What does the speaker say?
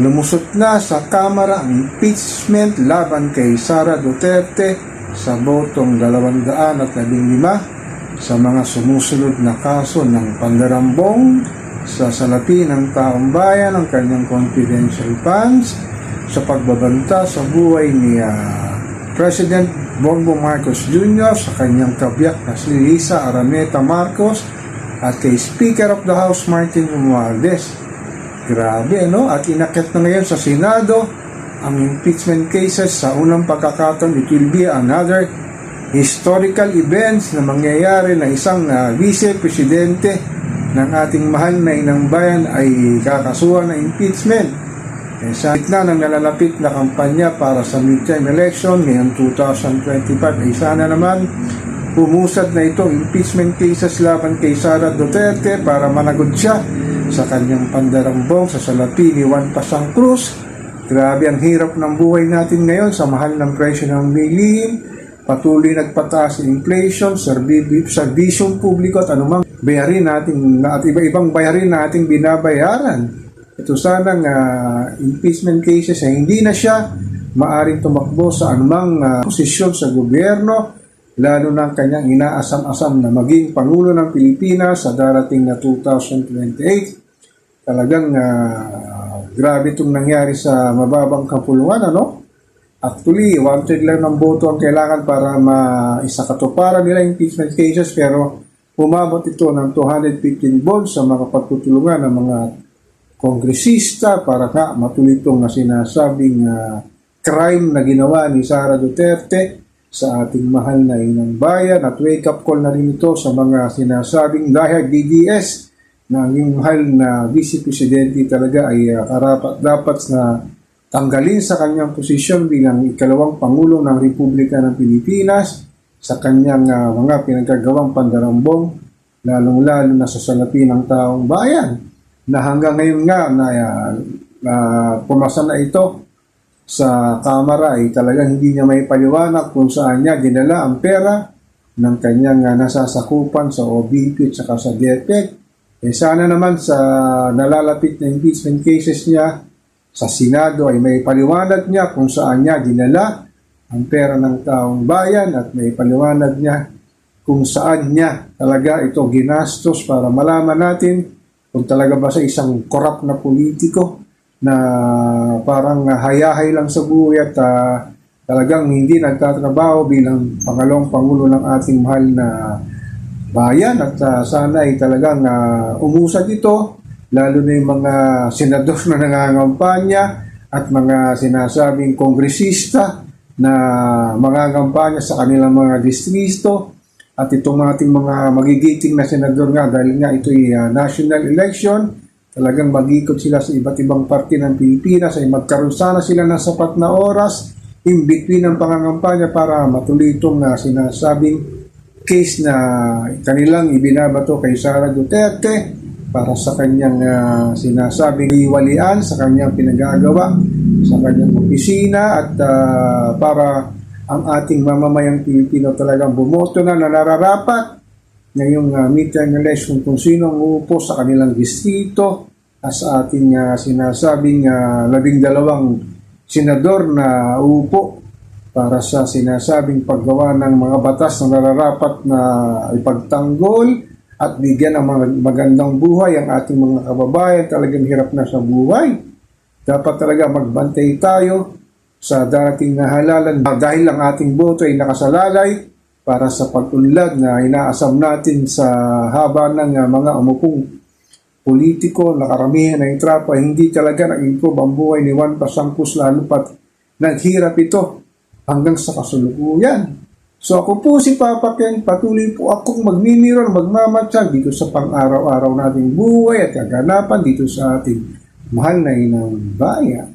Lumusot na sa Kamara ang impeachment laban kay Sara Duterte sa botong 215 sa mga sumusunod na kaso ng pandarambong sa salapi ng taong bayan ng kanyang confidential funds sa pagbabanta sa buhay ni ah, President Bongbong Marcos Jr. sa kanyang kabiyak na si Lisa Araneta Marcos at kay Speaker of the House Martin Romualdez. Grabe, ano? At inakit na ngayon sa Senado ang impeachment cases sa unang pagkakataon. It will be another historical events na mangyayari na isang ah, vice-presidente ng ating mahal na inang bayan ay kakasuhan ng impeachment. Eh, sa gitna ng nalalapit na kampanya para sa midterm election ngayong 2025 ay sana naman pumusad na itong impeachment cases laban kay Sara Duterte para managot siya sa kanyang pandarambong sa salapi ni Juan Pasang Cruz. Grabe ang hirap ng buhay natin ngayon sa mahal ng presyo ng bilihin, patuloy nagpataas ang inflation, serbi- serbisyong publiko at anumang bayarin natin at iba-ibang bayarin nating binabayaran. Ito sanang ah, impeachment cases ay hindi na siya maaring tumakbo sa anumang ah, posisyon sa gobyerno lalo na ang kanyang inaasam-asam na maging Pangulo ng Pilipinas sa darating na 2028. Talagang ah, grabe itong nangyari sa mababang kapulungan, ano? Actually, wanted lang ng boto ang kailangan para maisakatuparan nila impeachment cases pero umabot ito ng 215 votes sa mga pagtutulungan ng mga kongresista para nga matuloy itong na sinasabing ah, crime na ginawa ni Sara Duterte sa ating mahal na inang bayan at wake up call na rin ito sa mga sinasabing dahil DDS na yung mahal na Vice Presidente talaga ay ah, karapat dapat na tanggalin sa kanyang posisyon bilang ikalawang Pangulo ng Republika ng Pilipinas sa kanyang ah, mga pinagkagawang pandarambong lalong-lalo na sa salapi ng taong bayan na hanggang ngayon nga na, ah, na pumasa na ito sa Kamara ay talagang hindi niya may paliwanag kung saan niya dinala ang pera ng kanyang ah, nasasakupan sa OBP at saka sa DepEd. Eh sana naman sa nalalapit na impeachment cases niya sa Senado ay may paliwanag niya kung saan niya dinala ang pera ng taong bayan at may paliwanag niya kung saan niya talaga ito ginastos para malaman natin kung talaga ba sa isang korap na politiko na parang hayahay lang sa buhay at ah, talagang hindi nagtatrabaho bilang pangalawang pangulo ng ating mahal na bayan at ah, sana ay talagang ah, umusad ito lalo na yung mga senador na nangangampanya at mga sinasabing kongresista na mangangampanya sa kanilang mga distrito at itong ating mga magigiting na senador nga dahil nga ito ay ah, national election talagang mag-ikot sila sa iba't ibang parte ng Pilipinas ay magkaroon sana sila ng sapat na oras in between ng pangangampanya para matuloy itong na sinasabing case na kanilang ibinabato kay Sara Duterte para sa kanyang ah, sinasabing iwalian sa kanyang pinagagawa sa kanyang opisina at ah, para ang ating mamamayang Pilipino talagang bumoto na na nararapat ngayong uh, midterm election kung sino ang uupo sa kanilang distrito at sa ating ah, sinasabing ah, labing dalawang senador na uupo para sa sinasabing paggawa ng mga batas na nararapat na ipagtanggol at bigyan ng mga magandang buhay ang ating mga kababayan talagang hirap na sa buhay. Dapat talaga magbantay tayo sa darating na halalan dahil ang ating boto ay nakasalalay para sa pag-unlad na inaasam natin sa haba ng uh, mga umupong politiko na karamihan ng trapo ay hindi talaga nag-improve ang buhay ni Juan Pasangkus lalo pat naghirap ito hanggang sa kasulukuyan. So ako po si Papa Ken, patuloy po akong magmimiro, magmamatsyag dito sa pang-araw-araw nating buhay at kaganapan dito sa ating mahal na inang bayan.